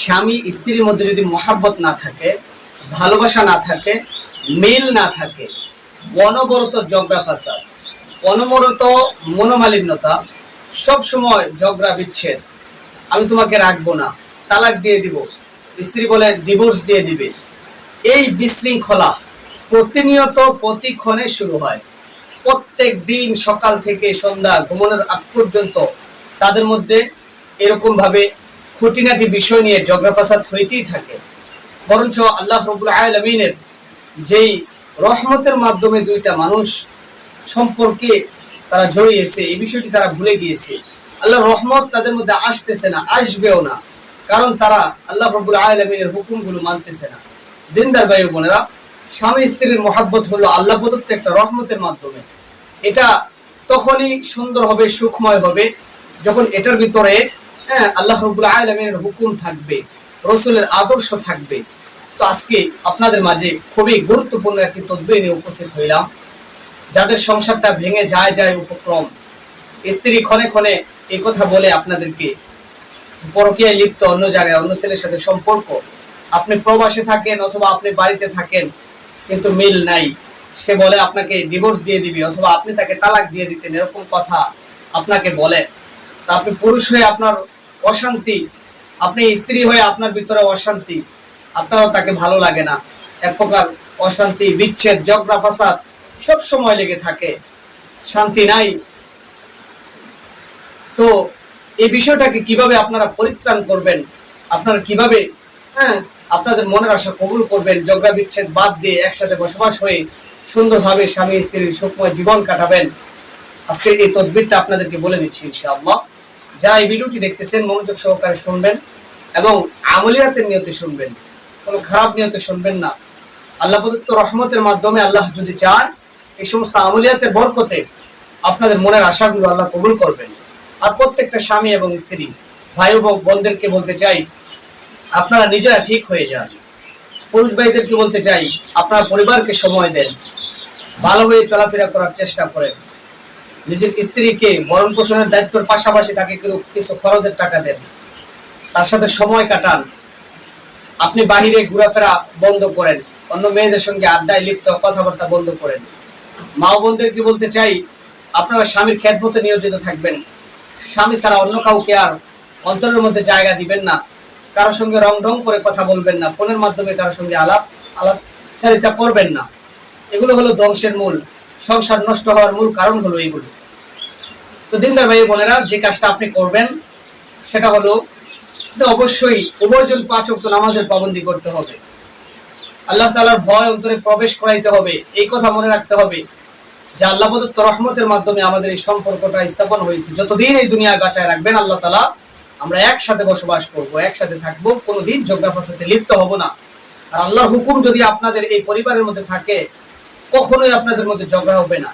স্বামী স্ত্রীর মধ্যে যদি মহাব্বত না থাকে, ভালোবাসা না থাকে, মিল না থাকে, অনবরত জগরা ফাসাদ, অনবরত মনোমালিন্যতা, সব সময় ঝগড়া বিচ্ছেদ, আমি তোমাকে রাখব না, তালাক দিয়ে দিব, স্ত্রী বলে ডিভোর্স দিয়ে দিবে। এই বিশৃঙ্খলা প্রতিনিয়ত প্রতিক্ষণে শুরু হয়। প্রত্যেক দিন সকাল থেকে সন্ধ্যা ঘুমানোর আগ পর্যন্ত তাদের মধ্যে এরকম ভাবে খুঁটিনাটি বিষয় নিয়ে ঝগড়া ফাসাদ হইতেই থাকে। বরঞ্চ আল্লাহ রবুল আলমিনের যেই রহমতের মাধ্যমে দুইটা মানুষ সম্পর্কে তারা জড়িয়েছে, এই বিষয়টি তারা ভুলে গিয়েছে। আল্লাহ রহমত তাদের মধ্যে আসতেছে না, আসবেও না। কারণ তারা আল্লাহ রবুল আলমিনের হুকুমগুলো মানতেছে না। দিনদার ভাই বোনেরা, স্বামী স্ত্রীর মহাব্বত হলো আল্লাহ প্রদত্ত একটা রহমতের মাধ্যমে। এটা তখনই সুন্দর হবে, সুখময় হবে, যখন এটার ভিতরে হ্যাঁ আল্লাহ রবুল আলমিনের হুকুম থাকবে, রসুলের আদর্শ থাকবে। তো আজকে আপনাদের মাঝে খুবই গুরুত্বপূর্ণ একটি তদ্বির নিয়ে উপস্থিত হইলাম, যাদের সংসারটা ভেঙে যায় যায় উপক্রম। স্ত্রী ক্ষণে ক্ষণে এই কথা বলে আপনাদেরকে পরকীয়ায় লিপ্ত অন্য জায়গায় অন্য ছেলের সাথে সম্পর্ক। আপনি প্রবাসে থাকেন অথবা আপনি বাড়িতে থাকেন, কিন্তু মিল নাই। সে বলে, আপনাকে ডিভোর্স দিয়ে দিবি অথবা আপনি তাকে তালাক দিয়ে দিতেন, এরকম কথা আপনাকে বলে। তা আপনি পুরুষ হয়ে আপনার অশান্তি। আপনি স্ত্রী হয়ে আপনার ভিতরে অশান্তি। আপনারও তাকে ভালো লাগে না। এক প্রকার অশান্তি, বিচ্ছেদ জগরা ফাসাদ সব সময় লেগে থাকে। শান্তি নাই। তো এই বিষয়টাকে কীভাবে আপনারা পরিত্রাণ করবেন? আপনারা কীভাবে হ্যাঁ আপনাদের মনের আশা কবুল করবেন? জগা বিচ্ছেদ বাদ দিয়ে একসাথে বসবাস হয়ে সুন্দরভাবে স্বামী স্ত্রীর সুখময় জীবন কাটাবেন। আজকে এই তদবিরটা আপনাদেরকে বলে দিচ্ছি ইনশাআল্লাহ। যারা এই ভিডিওটি দেখতেছেন, মনোযোগ সহকারে শুনবেন এবং আমলিয়াতের নিয়তে শুনবেন। কোনো খারাপ নিয়তে শুনবেন না। আল্লাহ প্রদত্ত রহমতের মাধ্যমে আল্লাহ যদি চান, এই সমস্ত আমলিয়াতের বরকতে আপনাদের মনের আশাগুলো আল্লাহ কবুল করবেন। আর প্রত্যেকটা স্বামী এবং স্ত্রী, ভাই এবং বোনদেরকে বলতে চাই, আপনারা নিজেরা ঠিক হয়ে যান। পুরুষ ভাইদেরকে বলতে চাই, আপনার পরিবারকে সময় দেন। ভালো হয়ে চলাফেরা করার চেষ্টা করেন। নিজের স্ত্রীকে ভরণ পোষণের দায়িত্বের পাশাপাশি তাকে কিছু- খরচের টাকা দেন। তার সাথে সময় কাটান। আপনি বাহিরে ঘোরাফেরা বন্ধ করেন। অন্য মেয়েদের সঙ্গে আড্ডায় লিপ্ত, কথাবার্তা বন্ধ করেন। মা বোনদেরকে বলতে চাই, আপনারা স্বামীর খেদমতে নিয়োজিত থাকবেন। স্বামী ছাড়া অন্য কাউকে আর অন্তরের মধ্যে জায়গা দিবেন না। কারোর সঙ্গে রং ঢং করে কথা বলবেন না। ফোনের মাধ্যমে কারোর সঙ্গে আলাপ আলাপচারিতা করবেন না। এগুলো হলো ধ্বংসের মূল। সংসার নষ্ট হওয়ার মূল কারণ হলো এগুলো তো দিনদার ভাই বোনেরা, যে কাজটা আপনি করবেন, সেটা হলো অবশ্যই উভয়জন পাঁচ অক্ত নামাজের পাবন্দি করতে হবে। আল্লাহ তালার ভয় অন্তরে প্রবেশ করাইতে হবে, এই কথা মনে রাখতে হবে যে আল্লাহ প্রদত্ত রহমতের মাধ্যমে আমাদের এই সম্পর্কটা স্থাপন হয়েছে। যতদিন এই দুনিয়া বাঁচায় রাখবেন আল্লাহ তালা আমরা একসাথে বসবাস করব, একসাথে থাকব, কোনোদিন যোগ্যাফাসাতে লিপ্ত হব না। আর আল্লাহর হুকুম যদি আপনাদের এই পরিবারের মধ্যে থাকে কখনোই আপনাদের মধ্যে ঝগড়া হবে না।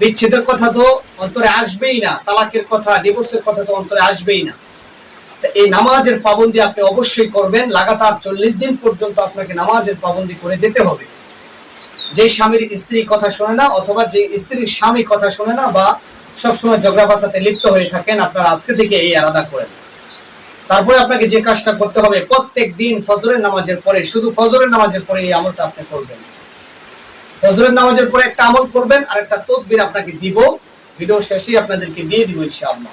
বিচ্ছেদের কথা তো অন্তরে আসবেই না, তালাকের কথা ডিভোর্সের কথা তো অন্তরে আসবেই না। এই নামাজের পাবন্দি আপনি অবশ্যই করবেন, লাগাতার চল্লিশ দিন পর্যন্ত আপনাকে নামাজের পাবন্দি করে যেতে হবে। যে স্বামীর স্ত্রী কথা শোনে না, অথবা যে স্ত্রীর স্বামী কথা শোনে না, বা সবসময় ঝগড়া বাসাতে লিপ্ত হয়ে থাকেন, আপনারা আজকে থেকে এই আলাদা করেন। তারপরে আপনাকে যে কাজটা করতে হবে, প্রত্যেক দিন ফজরের নামাজের পরে, শুধু ফজরের নামাজের পরে এই আমলটা আপনি করবেন। ফজরের নামাজের পরে একটা আমল করবেন আর একটা তদবির আপনাকে দিব। ভিডিও শেষে আপনাদেরকে দিয়ে দিব ইনশাআল্লাহ।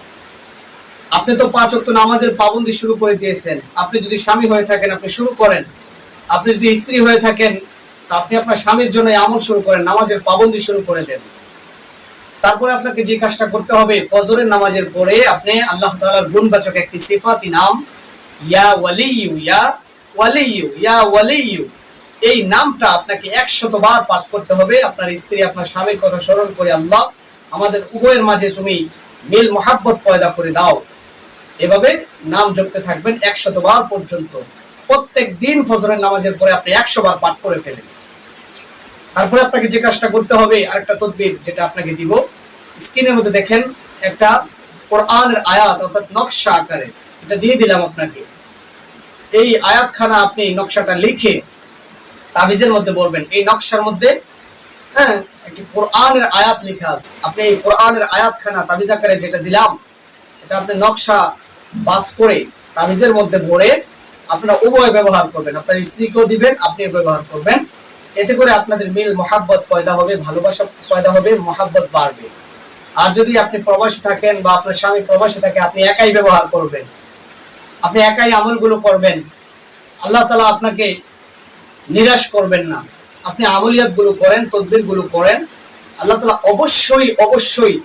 আপনি তো পাঁচ ওয়াক্ত নামাজের পাবন্দি শুরু করে দিয়েছেন। আপনি যদি স্বামী হয়ে থাকেন, আপনি শুরু করেন। আপনি যদি স্ত্রী হয়ে থাকেন আপনি আপনার স্বামীর জন্য আমল শুরু করেন, নামাজের পাবন্দি শুরু করে দেন। তারপরে আপনাকে যে কাজটা করতে হবে, ফজরের নামাজের পরে আপনি আল্লাহ তাআলার গুণবাচক একটি সিফাতি নাম, ইয়া ওয়ালিয়ু ইয়া ওয়ালিয়ু ইয়া ওয়ালিয়ু এই নামটা আপনাকে একশত বার পাঠ করতে হবে। আপনার স্ত্রী, আপনার স্বামীর কথা স্মরণ করে আল্লাহ আমাদের উভয়ের মাঝে তুমি মিল মহাব্বত পয়দা করে দাও। এভাবে নাম জপতে থাকবেন একশত বার পর্যন্ত। প্রত্যেক দিন ফজরের নামাজের পরে আপনি একশো বার পাঠ করে ফেলেন। তারপরে আপনাকে যে কাজটা করতে হবে, আরেকটা তদবির যেটা আপনাকে দিব। স্ক্রিনের মধ্যে দেখেন একটা কোরআনের আয়াত, অর্থাৎ নকশা আকারে। এটা দিয়ে দিলাম আপনাকে। এই আয়াতখানা আপনি নকশাটা লিখে তাবিজের মধ্যে বলবেন, এই নকশার মধ্যে হ্যাঁ একটি কোরআনের আয়াত লেখা আছে। আপনি এই কোরআনের আয়াতখানা তাবিজ আকারে যেটা দিলাম, এটা আপনি নকশা বাস করে তাবিজের মধ্যে ভরে আপনারা উভয় ব্যবহার করবেন। আপনার স্ত্রীকেও দিবেন, আপনিও ব্যবহার করবেন। এতে করে আপনাদের মিল, মহাব্বত পয়দা হবে, ভালোবাসা পয়দা হবে, মহাব্বত বাড়বে। আর যদি আপনি প্রবাসী থাকেন বা আপনার স্বামী প্রবাসী থাকে, আপনি একাই ব্যবহার করবেন। আপনি একাই আমলগুলো করবেন। আল্লাহ তালা আপনাকে নিরাশ করবেন না। আপনি আমলিয়াতগুলো করেন তদবিরগুলো করেন। আল্লাহ তালা অবশ্যই অবশ্যই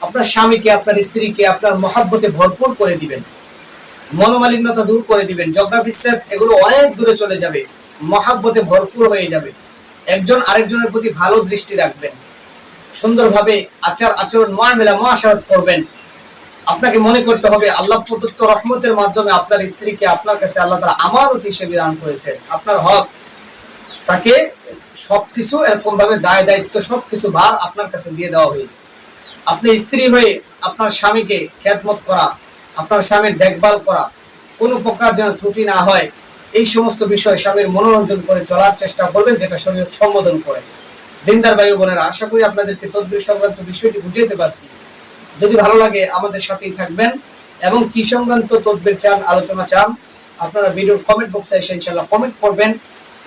আপনার স্বামীকে, আপনার স্ত্রীকে, আপনার মহাব্বতে ভরপুর করে দিবেন। মনোমালিন্যতা দূর করে দিবেন। জগ্রাফি সেট এগুলো অনেক দূরে চলে যাবে। মহাব্বতে ভরপুর হয়ে যাবে। একজন আরেকজনের প্রতি ভালো দৃষ্টি রাখবেন। সুন্দরভাবে আচার আচরণ মহামেলা মহাসারত করবেন। আপনাকে মনে করতে হবে, আল্লাহ প্রদত্ত রহমতের মাধ্যমে আপনার স্ত্রীকে, আপনার কাছে আল্লাহ তারা আমানত হিসেবে দান করেছেন। আপনার হক তাকে সবকিছু এরকম ভাবে দায় দায়িত্ব সবকিছু ভার আপনার কাছে দিয়ে দেওয়া হয়েছে। আপনি স্ত্রী হয়ে আপনার স্বামীকে খেদমত করা, আপনার স্বামীর দেখভাল করা, কোনো প্রকার যেন ত্রুটি না হয়, এই সমস্ত বিষয় স্বামীর মনোরঞ্জন করে চলার চেষ্টা করবেন যেটা শরীর সম্বোধন করে। দিনদার বায়ু বোনেরা, আশা করি আপনাদেরকে তদবির সংক্রান্ত বিষয়টি বুঝাইতে পারছি। যদি ভালো লাগে আমাদের সাথেই থাকবেন এবং কি সংক্রান্ত তদবির চান, আলোচনা চান, আপনারা ভিডিওর কমেন্ট বক্সে এসে ইনশাল্লাহ কমেন্ট করবেন।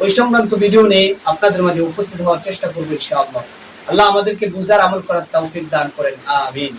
ওই সংক্রান্ত ভিডিও নিয়ে আপনাদের মাঝে উপস্থিত হওয়ার চেষ্টা করব ইনশাআল্লাহ। আল্লাহ আমাদেরকে বুঝার আমল করার তৌফিক দান করেন। আমিন।